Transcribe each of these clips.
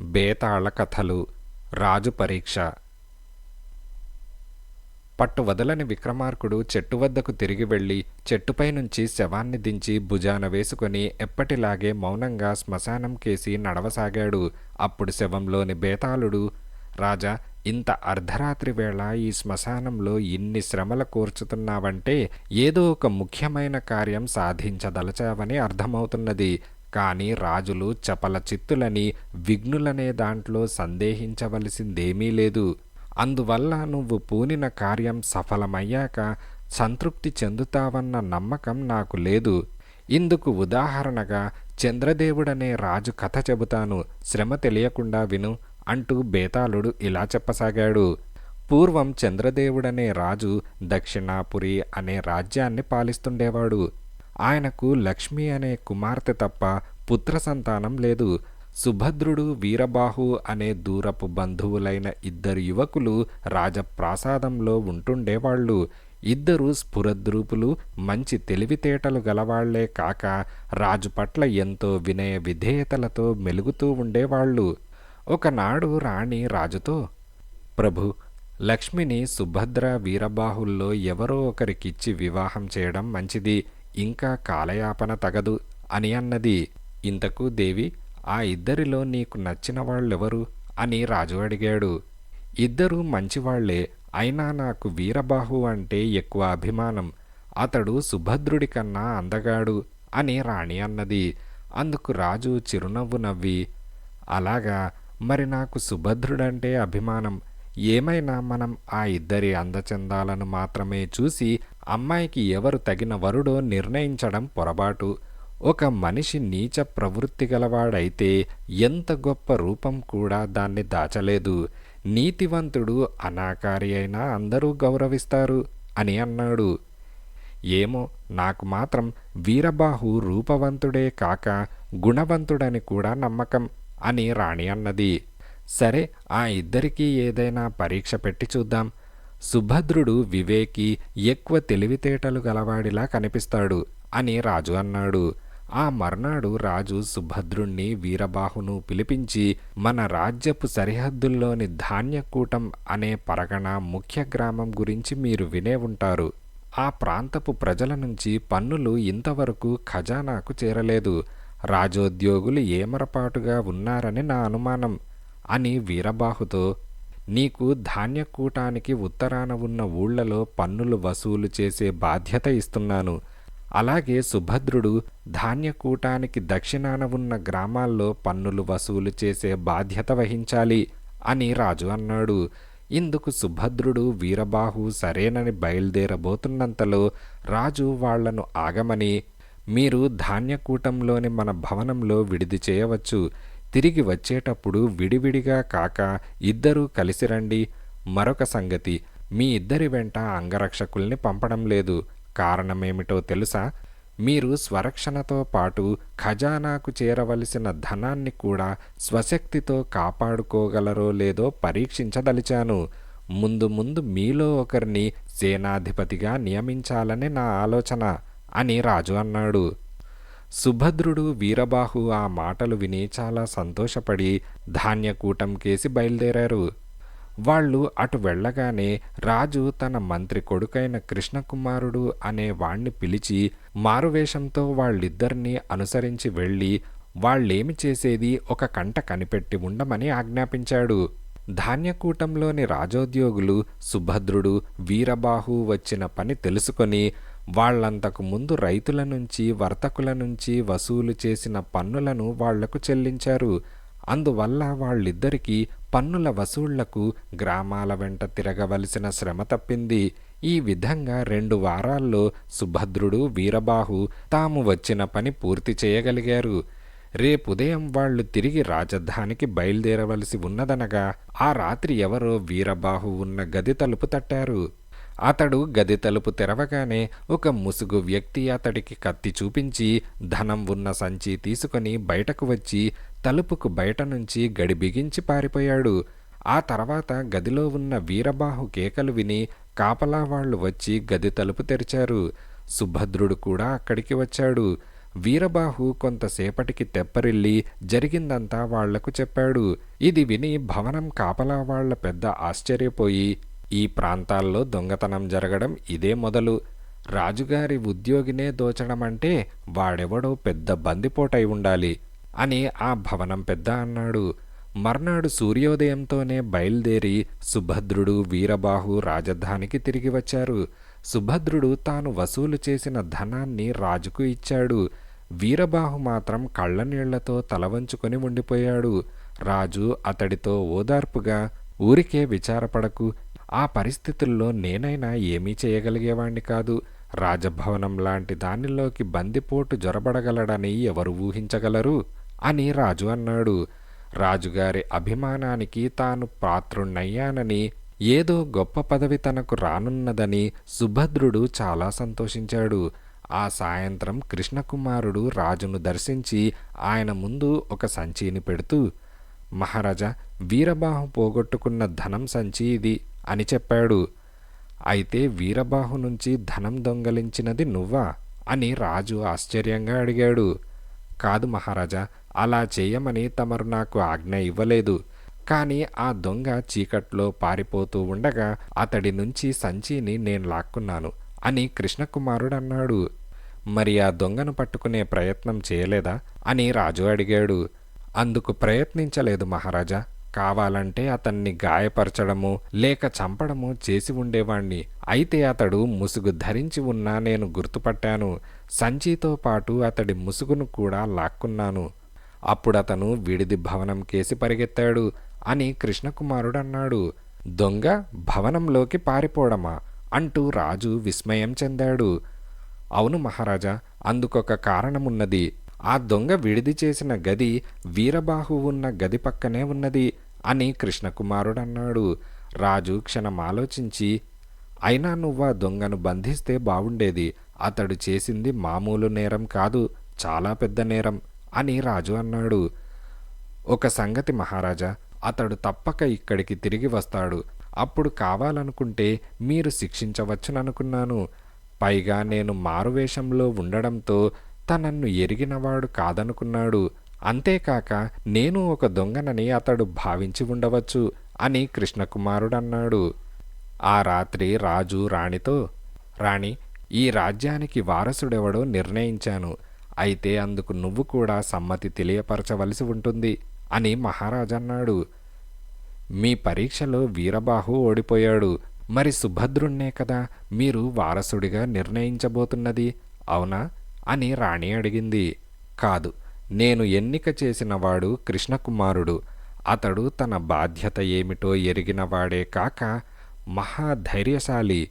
బేతాళ కథలు రాజు పరీక్ష. పట్టు వదలని విక్రమార్కుడు చెట్టు వద్దకు తిరిగి వెళ్ళి చెట్టుపై నుంచి శవాన్ని దించి భుజాన వేసుకొని ఎప్పటిలాగే మౌనంగా శ్మశానం కేసి నడవసాగాడు. అప్పుడు శవంలోని బేతాళుడు రాజా ఇంత అర్ధరాత్రి వేళ ఈ శ్మశానంలో ఇన్ని శ్రమల కూర్చుతున్నావంటే ఏదో ఒక ముఖ్యమైన కార్యం సాధించదలచావని అర్థమవుతున్నది. కానీ రాజులు చపల చిత్తులని విఘ్నులనే దాంట్లో సందేహించవలసిందేమీ లేదు. అందువల్ల నువ్వు పూనిన కార్యం సఫలమయ్యాక సంతృప్తి చెందుతావన్న నమ్మకం నాకు లేదు. ఇందుకు ఉదాహరణగా చంద్రదేవుడనే రాజు కథ చెబుతాను. శ్రమ తెలియకుండా విను అంటూ బేతాళుడు ఇలా చెప్పసాగాడు. పూర్వం చంద్రదేవుడనే రాజు దక్షిణాపురి అనే రాజ్యాన్ని పాలిస్తుండేవాడు. ఆయనకు లక్ష్మి అనే కుమార్తె తప్ప పుత్ర సంతానం లేదు. సుభద్రుడు వీరబాహు అనే దూరపు బంధువులైన ఇద్దరు యువకులు రాజప్రాసాదంలో ఉంటుండేవాళ్ళు. ఇద్దరు స్ఫురద్రూపులు మంచి తెలివితేటలు గలవాళ్ళే కాక రాజు పట్ల ఎంతో వినయ విధేయతలతో మెలుగుతూ ఉండేవాళ్ళు. ఒకనాడు రాణి రాజుతో ప్రభు లక్ష్మిని సుభద్ర వీరబాహుల్లో ఎవరో ఒకరికిచ్చి వివాహం చేయడం మంచిది. ఇంకా కాలయాపన తగదు అని అన్నది. ఇంతకు దేవి ఆ ఇద్దరిలో నీకు నచ్చిన వాళ్ళెవరు? అని రాజు అడిగాడు. ఇద్దరూ మంచివాళ్ళే అయినా నాకు వీరబాహు అంటే ఎక్కువ అభిమానం. అతడు సుభద్రుడి కన్నా అందగాడు అని రాణి అన్నది. అందుకు రాజు చిరునవ్వు నవ్వి అలాగా మరి నాకు సుభద్రుడంటే అభిమానం. ఏమైనా మనం ఆ ఇద్దరి అందచందాలను మాత్రమే చూసి అమ్మాయికి ఎవరు తగిన వరుడో నిర్ణయించడం పొరపాటు. ఒక మనిషి నీచ ప్రవృత్తి గలవాడైతే ఎంత గొప్ప రూపం కూడా దాన్ని దాచలేదు. నీతివంతుడు అనాకారి అయినా అందరూ గౌరవిస్తారు అని అన్నాడు. ఏమో నాకు మాత్రం వీరబాహు రూపవంతుడే కాక గుణవంతుడని కూడా నమ్మకం అని రాణి అన్నది. సరే ఆ ఇద్దరికీ ఏదైనా పరీక్ష పెట్టి చూద్దాం. సుభద్రుడు వివేకి ఎక్కువ తెలివితేటలు గలవాడిలా కనిపిస్తాడు అని రాజు అన్నాడు. ఆ మర్నాడు రాజు సుభద్రుణ్ణి వీరబాహును పిలిపించి మన రాజ్యపు సరిహద్దుల్లోని ధాన్యకూటం అనే పరగణ ముఖ్య గ్రామం గురించి మీరు వినే ఉంటారు. ఆ ప్రాంతపు ప్రజల నుంచి పన్నులు ఇంతవరకు ఖజానాకు చేరలేదు. రాజోద్యోగులు ఏమరపాటుగా ఉన్నారని నా అనుమానం. అని వీరబాహుతో నీకు ధాన్యకూటానికి ఉత్తరాన ఉన్న ఊళ్ళలో పన్నులు వసూలు చేసే బాధ్యత ఇస్తున్నాను. అలాగే సుభద్రుడు ధాన్యకూటానికి దక్షిణాన ఉన్న గ్రామాల్లో పన్నులు వసూలు చేసే బాధ్యత వహించాలి అని రాజు అన్నాడు. ఇందుకు సుభద్రుడు వీరబాహు సరేనని బయలుదేరబోతున్నంతలో రాజు వాళ్ళను ఆగమని మీరు ధాన్యకూటంలోని మన భవనంలో విడిది చేయవచ్చు. తిరిగి వచ్చేటప్పుడు విడివిడిగా కాక ఇద్దరూ కలిసి రండి. మరొక సంగతి మీ ఇద్దరి వెంట అంగరక్షకుల్ని పంపడం లేదు. కారణమేమిటో తెలుసా? మీరు స్వరక్షణతో పాటు ఖజానాకు చేరవలసిన ధనాన్ని కూడా స్వశక్తితో కాపాడుకోగలరో లేదో పరీక్షించదలిచాను. ముందు ముందు మీలో ఒకరిని సేనాధిపతిగా నియమించాలని నా ఆలోచన అని రాజు అన్నాడు. సుభద్రుడు వీరబాహు ఆ మాటలు విని చాలా సంతోషపడి ధాన్యకూటం కేసి బయలుదేరారు. వాళ్ళు అటు వెళ్ళగానే రాజు తన మంత్రి కొడుకైన కృష్ణకుమారుడు అనే వాణ్ణి పిలిచి మారువేషంతో వాళ్ళిద్దరినీ అనుసరించి వెళ్ళి వాళ్ళేమి చేసేది ఒక కంట కనిపెట్టి ఉండమని ఆజ్ఞాపించాడు. ధాన్యకూటంలోని రాజోద్యోగులు సుభద్రుడు వీరబాహు వచ్చిన పని తెలుసుకొని వాళ్ళంతకు ముందు రైతుల నుంచి వర్తకుల నుంచి వసూలు చేసిన పన్నులను వాళ్ళకు చెల్లించారు. అందువల్ల వాళ్ళిద్దరికీ పన్నుల వసూళ్ళకు గ్రామాల వెంట తిరగవలసిన శ్రమ తప్పింది. ఈ విధంగా రెండు వారాల్లో సుభద్రుడు వీరబాహు తాము వచ్చిన పని పూర్తి చేయగలిగారు. రేపుదయం వాళ్ళు తిరిగి రాజధానికి బయలుదేరవలసి ఉన్నదనగా ఆ రాత్రి ఎవరో వీరబాహు ఉన్న గది తలుపు తట్టారు. అతడు గది తలుపు తెరవగానే ఒక ముసుగు వ్యక్తి అతడికి కత్తి చూపించి ధనం ఉన్న సంచి తీసుకొని బయటకు వచ్చి తలుపుకు బయట నుంచి గడి బిగించి పారిపోయాడు. ఆ తర్వాత గదిలో ఉన్న వీరబాహు కేకలు విని కాపలా వాళ్ళు వచ్చి గది తలుపు తెరిచారు. సుభద్రుడు కూడా అక్కడికి వచ్చాడు. వీరబాహు కొంతసేపటికి తెప్పరిల్లి జరిగిందంతా వాళ్ళకు చెప్పాడు. ఇది విని భవనం కాపలా వాళ్ళ పెద్ద ఆశ్చర్యపోయి ఈ ప్రాంతాల్లో దొంగతనం జరగడం ఇదే మొదలు. రాజుగారి ఉద్యోగినే దోచడమంటే వాడెవడో పెద్ద బందిపోటై ఉండాలి అని ఆ భవనం పెద్ద అన్నాడు. మర్నాడు సూర్యోదయంతోనే బయలుదేరి సుభద్రుడు వీరబాహు రాజధానికి తిరిగి వచ్చారు. సుభద్రుడు తాను వసూలు చేసిన ధనాన్ని రాజుకు ఇచ్చాడు. వీరబాహు మాత్రం కళ్ళనీళ్ళతో తలవంచుకొని ఉండిపోయాడు. రాజు అతడితో ఓదార్పుగా ఊరికే విచారపడకు ఆ పరిస్థితుల్లో నేనైనా ఏమీ చేయగలిగేవాణ్ణి కాదు. రాజభవనం లాంటి దానిలోకి బందిపోటు జొరబడగలడని ఎవరు ఊహించగలరు? అని రాజు అన్నాడు. రాజుగారి అభిమానానికి తాను పాత్రుణ్ణయ్యానని ఏదో గొప్ప పదవి తనకు రానున్నదని సుభద్రుడు చాలా సంతోషించాడు. ఆ సాయంత్రం కృష్ణకుమారుడు రాజును దర్శించి ఆయన ముందు ఒక సంచిని పెడుతూ మహారాజా వీరబాహు పోగొట్టుకున్న ధనం సంచి ఇది. అని చెప్పాడు. అయితే వీరబాహు నుంచి ధనం దొంగలించినది నువ్వా? అని రాజు ఆశ్చర్యంగా అడిగాడు. కాదు మహారాజా అలా చేయమని తమరు నాకు ఆజ్ఞ ఇవ్వలేదు. కానీ ఆ దొంగ చీకట్లో పారిపోతూ ఉండగా అతడి నుంచి సంచిని నేను లాక్కున్నాను అని కృష్ణకుమారుడు అన్నాడు. మరి ఆ దొంగను పట్టుకునే ప్రయత్నం చేయలేదా? అని రాజు అడిగాడు. అందుకు ప్రయత్నించలేదు మహారాజా. కావాలంటే అతన్ని గాయపరచడము లేక చంపడము చేసి ఉండేవాణ్ణి. అయితే అతడు ముసుగు ధరించి ఉన్నా నేను గుర్తుపట్టాను. సంచితో పాటు అతడి ముసుగును కూడా లాక్కున్నాను. అప్పుడతను విడిది భవనం కేసి పరిగెత్తాడు అని కృష్ణకుమారుడు అన్నాడు. దొంగ భవనంలోకి పారిపోవడమా అంటూ రాజు విస్మయం చెందాడు. అవును మహారాజా అందుకొక కారణమున్నది. ఆ దొంగ విడిది చేసిన గది వీరబాహు ఉన్న గది పక్కనే ఉన్నది. అని కృష్ణకుమారుడు అన్నాడు రాజు క్షణం ఆలోచించి అయినా నువ్వు ఆ దొంగను బంధిస్తే బావుండేది. అతడు చేసింది మామూలు నేరం కాదు చాలా పెద్ద నేరం అని రాజు అన్నాడు. ఒక సంగతి మహారాజా అతడు తప్పక ఇక్కడికి తిరిగి వస్తాడు. అప్పుడు కావాలనుకుంటే మీరు శిక్షించవచ్చుననుకున్నాను. పైగా నేను మారువేషంలో ఉండడంతో తనన్ను ఎరిగినవాడు కాదనుకున్నాడు. అంతేకాక నేను ఒక దొంగనని అతడు భావించి ఉండవచ్చు అని కృష్ణకుమారుడన్నాడు. ఆ రాత్రి రాజు రాణితో రాణి ఈ రాజ్యానికి వారసుడెవడో నిర్ణయించాను. అయితే అందుకు నువ్వు కూడా సమ్మతి తెలియపరచవలసి ఉంటుంది అని మహారాజన్నాడు. మీ పరీక్షలో వీరబాహు ఓడిపోయాడు. మరి సుభద్రుణ్ణే కదా మీరు వారసుడిగా నిర్ణయించబోతున్నది అవునా? అని రాణి అడిగింది. కాదు నేను ఎన్నిక చేసినవాడు కృష్ణకుమారుడు. అతడు తన బాధ్యత ఏమిటో ఎరిగినవాడే కాక మహాధైర్యశాలి.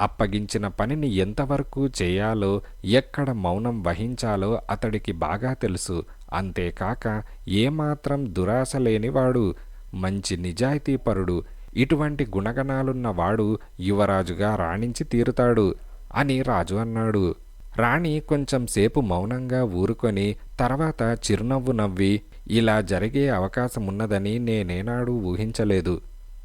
అప్పగించిన పనిని ఎంతవరకు చేయాలో ఎక్కడ మౌనం వహించాలో అతడికి బాగా తెలుసు. అంతేకాక ఏమాత్రం దురాశ లేనివాడు మంచి నిజాయితీపరుడు ఇటువంటి గుణగణాలున్నవాడు యువరాజుగా రాణించి తీరుతాడు అని రాజు అన్నాడు. రాణి కొంచెం సేపు మౌనంగా ఊరుకొని తర్వాత చిరునవ్వు నవ్వి ఇలా జరిగే అవకాశమున్నదని నేనేనాడూ ఊహించలేదు.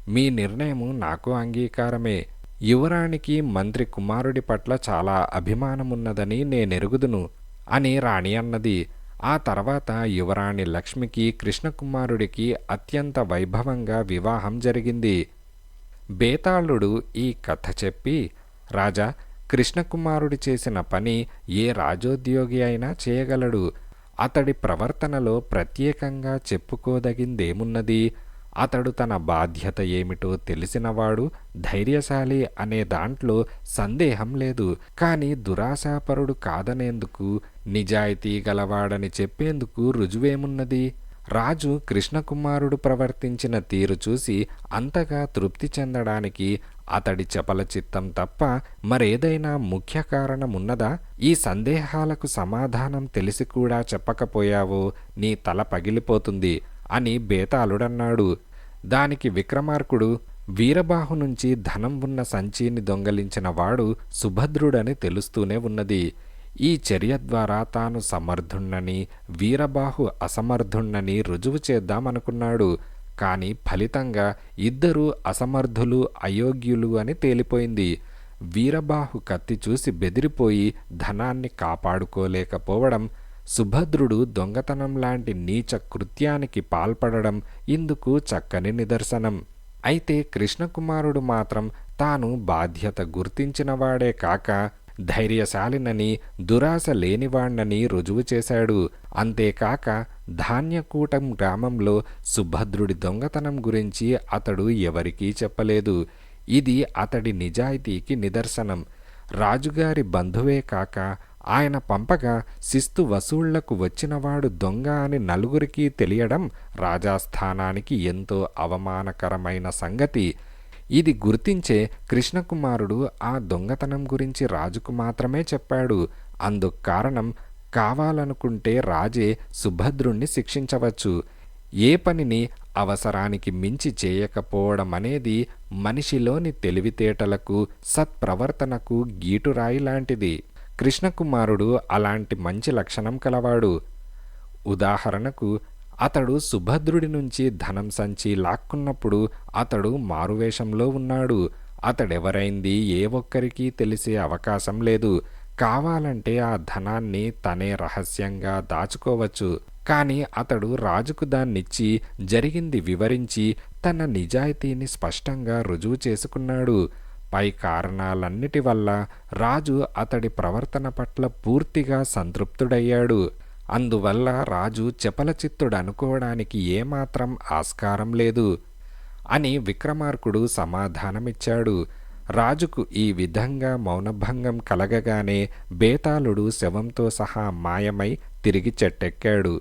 మీ నిర్ణయము నాకు అంగీకారమే. యువరాణికి మంత్రి కుమారుడి పట్ల చాలా అభిమానమున్నదని నేనెరుగుదును అని రాణి అన్నది. ఆ తర్వాత యువరాణి లక్ష్మికి కృష్ణకుమారుడికి అత్యంత వైభవంగా వివాహం జరిగింది. బేతాళుడు ఈ కథ చెప్పి రాజా కృష్ణకుమారుడి చేసిన పని ఏ రాజోద్యోగి అయినా చేయగలడు. అతడి ప్రవర్తనలో ప్రత్యేకంగా చెప్పుకోదగిందేమున్నది? అతడు తన బాధ్యత ఏమిటో తెలిసినవాడు ధైర్యశాలి అనే దాంట్లో సందేహం లేదు. కానీ దురాశాపరుడు కాదనేందుకు నిజాయితీ గలవాడని చెప్పేందుకు రుజువేమున్నది? రాజు కృష్ణకుమారుడు ప్రవర్తించిన తీరు చూసి అంతగా తృప్తి చెందడానికి అతడి చపల చిత్తం తప్ప మరేదైనా ముఖ్య కారణమున్నదా? ఈ సందేహాలకు సమాధానం తెలిసి కూడా చెప్పకపోయావో నీ తల పగిలిపోతుంది అని బేతాళుడన్నాడు. దానికి విక్రమార్కుడు వీరబాహు నుంచి ధనం ఉన్న సంచిని దొంగలించిన వాడు సుభద్రుడని తెలుస్తూనే ఉన్నది. ఈ చర్య ద్వారా తాను సమర్థుణ్ణని వీరబాహు అసమర్థుణ్ణని రుజువు చేద్దామనుకున్నాడు. కానీ ఫలితంగా ఇద్దరూ అసమర్థులు అయోగ్యులు అని తేలిపోయింది. వీరబాహు కత్తి చూసి బెదిరిపోయి ధనాన్ని కాపాడుకోలేకపోవడం సుభద్రుడు దొంగతనం లాంటి నీచ కృత్యానికి పాల్పడడం ఇందుకు చక్కని నిదర్శనం. అయితే కృష్ణకుమారుడు మాత్రం తాను బాధ్యత గుర్తించినవాడే కాక ధైర్యశాలినని దురాశ లేనివాణ్ణని రుజువు చేశాడు. అంతేకాక ధాన్యకూటం గ్రామంలో సుభద్రుడి దొంగతనం గురించి అతడు ఎవరికీ చెప్పలేదు. ఇది అతడి నిజాయితీకి నిదర్శనం. రాజుగారి బంధువే కాక ఆయన పంపగా శిస్తు వసూళ్ళకు వచ్చినవాడు దొంగ అని నలుగురికి తెలియడం రాజాస్థానానికి ఎంతో అవమానకరమైన సంగతి. ఇది గుర్తించే కృష్ణకుమారుడు ఆ దొంగతనం గురించి రాజుకు మాత్రమే చెప్పాడు. అందుకు కారణం కావాలనుకుంటే రాజే సుభద్రుణ్ణి శిక్షించవచ్చు. ఏ పనిని అవసరానికి మించి చేయకపోవడం అనేది మనిషిలోని తెలివితేటలకు సత్ప్రవర్తనకు గీటురాయి లాంటిది. కృష్ణకుమారుడు అలాంటి మంచి లక్షణం కలవాడు. ఉదాహరణకు అతడు సుభద్రుడి నుంచి ధనం సంచి లాక్కున్నప్పుడు అతడు మారువేషంలో ఉన్నాడు. అతడెవరైంది? ఏ ఒక్కరికీ తెలిసే అవకాశం లేదు. కావాలంటే ఆ ధనాన్ని తనే రహస్యంగా దాచుకోవచ్చు. కానీ అతడు రాజుకు దాన్నిచ్చి జరిగింది వివరించి తన నిజాయితీని స్పష్టంగా రుజువు చేసుకున్నాడు. పై కారణాలన్నిటి వల్ల రాజు అతడి ప్రవర్తన పట్ల పూర్తిగా సంతృప్తుడయ్యాడు. అందువల్ల రాజు చపలచిత్తుడు అనుకోవడానికి ఏమాత్రం ఆస్కారం లేదు అని విక్రమార్కుడు సమాధానమిచ్చాడు. రాజుకు ఈ విధంగా మౌనభంగం కలగగానే బేతాళుడు శవంతో సహా మాయమై తిరిగి చెట్టెక్కాడు.